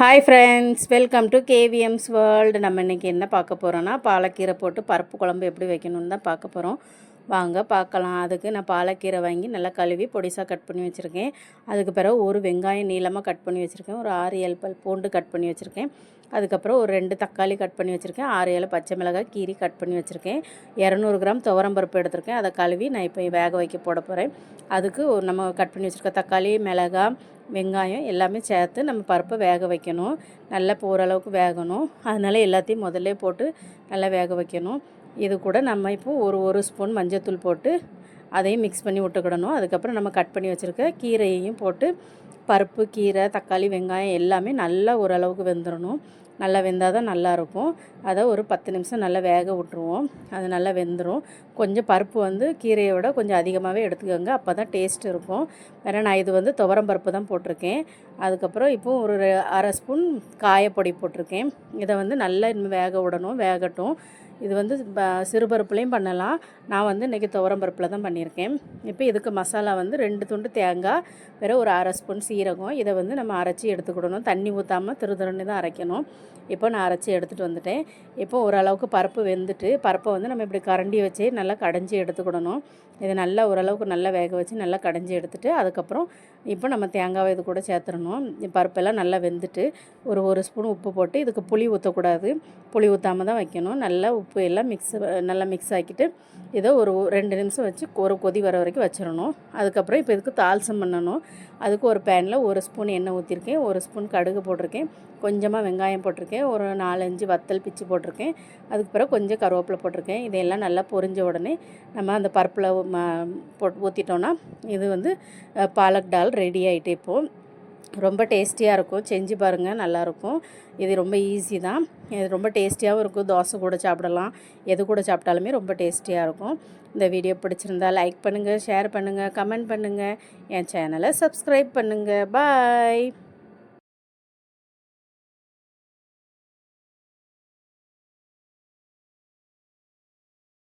Hi friends welcome to KVM's world நம்ம இன்றைக்கி என்ன பார்க்க போகிறோன்னா பாலக்கீரை போட்டு பருப்பு குழம்பு எப்படி வைக்கணும்னு தான் பார்க்க போகிறோம் வாங்க பார்க்கலாம். அதுக்கு நான் பாலக்கீரை வாங்கி நல்லா கழுவி பொடிசாக கட் பண்ணி வச்சுருக்கேன். அதுக்கு பிறகு ஒரு வெங்காயம் நீளமாக கட் பண்ணி வச்சுருக்கேன். ஒரு ஆறு ஏழு பல் பூண்டு கட் பண்ணி வச்சுருக்கேன். அதுக்கப்புறம் ஒரு ரெண்டு தக்காளி கட் பண்ணி வச்சுருக்கேன். ஆறு ஏழு பச்சை மிளகாய் கீரி கட் பண்ணி வச்சுருக்கேன். இரநூறு கிராம் துவரம்பருப்பு எடுத்திருக்கேன். அதை கழுவி நான் இப்போ வேக வைக்க போட போகிறேன் அதுக்கு ஒரு நம்ம கட் பண்ணி வச்சுருக்க தக்காளி மிளகாய் வெங்காயம் எல்லாமே சேர்த்து நம்ம பருப்பை வேக வைக்கணும். நல்லா போகிற அளவுக்கு வேகணும். அதனால் எல்லாத்தையும் முதல்ல போட்டு நல்லா வேக வைக்கணும். இது கூட நம்ம இப்போது ஒரு ஒரு ஸ்பூன் மஞ்சத்தூள் போட்டு அதையும் மிக்ஸ் பண்ணி விட்டுக்கிடணும். அதுக்கப்புறம் நம்ம கட் பண்ணி வச்சுருக்க கீரையையும் போட்டு பருப்பு கீரை தக்காளி வெங்காயம் எல்லாமே நல்லா ஓரளவுக்கு வெந்துடணும் நல்லா வெந்தால் தான் நல்லாயிருக்கும் அதை ஒரு பத்து நிமிஷம் நல்லா வேக விட்ருவோம் அது நல்லா வெந்துடும் கொஞ்சம் பருப்பு வந்து கீரையை விட கொஞ்சம் அதிகமாகவே எடுத்துக்கோங்க. அப்போ தான் டேஸ்ட் இருக்கும். வேறு நான் இது வந்து துவரம் பருப்பு தான் போட்டிருக்கேன். அதுக்கப்புறம் இப்போ ஒரு அரை ஸ்பூன் காயப்பொடி போட்டிருக்கேன். இதை வந்து நல்லா இன்னும் வேக விடணும் வேகட்டும். இது வந்து ப சிறுபருப்புலேயும் பண்ணலாம். நான் வந்து இன்றைக்கி துவரம் பருப்பில் தான் பண்ணியிருக்கேன். இப்போ இதுக்கு மசாலா வந்து ரெண்டு துண்டு தேங்காய் வேறு ஒரு அரை ஸ்பூன் சீ சீரகம் இதை வந்து நம்ம அரைச்சி எடுத்துக்கிடணும். தண்ணி ஊற்றாமல் திரு திருன்னு தான் அரைக்கணும். இப்போ நான் அரைச்சி எடுத்துகிட்டு வந்துட்டேன். இப்போ ஓரளவுக்கு பருப்பு வெந்துட்டு பருப்பை வந்து நம்ம இப்படி கரண்டி வச்சு நல்லா கடைஞ்சி எடுத்துக்கிடணும். இதை நல்லா ஓரளவுக்கு நல்லா வேக வச்சு நல்லா கடைஞ்சி எடுத்துகிட்டு அதுக்கப்புறம் இப்போ நம்ம தேங்காவை இது கூட சேர்த்துடணும். பருப்பெல்லாம் நல்லா வெந்துட்டு ஒரு ஒரு ஸ்பூன் உப்பு போட்டு இதுக்கு புளி ஊற்றக்கூடாது புளி ஊற்றாமல் தான் வைக்கணும். நல்லா உப்பு எல்லாம் மிக்ஸ் நல்லா மிக்ஸ் ஆக்கிட்டு இதை ஒரு ரெண்டு நிமிஷம் வச்சு ஒரு கொதி வர வரைக்கும் வச்சிடணும். அதுக்கப்புறம் இப்போ இதுக்கு தால்சம் பண்ணணும். அதுக்கு ஒரு பேனில் ஒரு ஸ்பூன் எண்ணெய் ஊற்றிருக்கேன் ஒரு ஸ்பூன் கடுகு போட்டிருக்கேன் கொஞ்சமாக வெங்காயம் போட்டிருக்கேன் ஒரு நாலஞ்சு வத்தல் பிச்சு போட்டிருக்கேன் அதுக்கு பிறகு கொஞ்சம் கருவேப்பிலை போட்டிருக்கேன். இதையெல்லாம் நல்லா பொரிஞ்ச உடனே நம்ம அந்த பருப்பில் போட் ஊற்றிட்டோன்னா இது வந்து பாலக் டால் ரெடி ஆகிட்டு இப்போது ரொம்ப டேஸ்டியாக இருக்கும். செஞ்சு பாருங்கள் நல்லாயிருக்கும். இது ரொம்ப ஈஸி தான். இது ரொம்ப டேஸ்டியாகவும் இருக்கும். தோசை கூட சாப்பிடலாம். எது கூட சாப்பிட்டாலுமே ரொம்ப டேஸ்டியாக இருக்கும். இந்த வீடியோ பிடிச்சிருந்தா லைக் பண்ணுங்கள் ஷேர் பண்ணுங்கள் கமெண்ட் பண்ணுங்கள் என் சேனலை சப்ஸ்கிரைப் பண்ணுங்கள் பாய்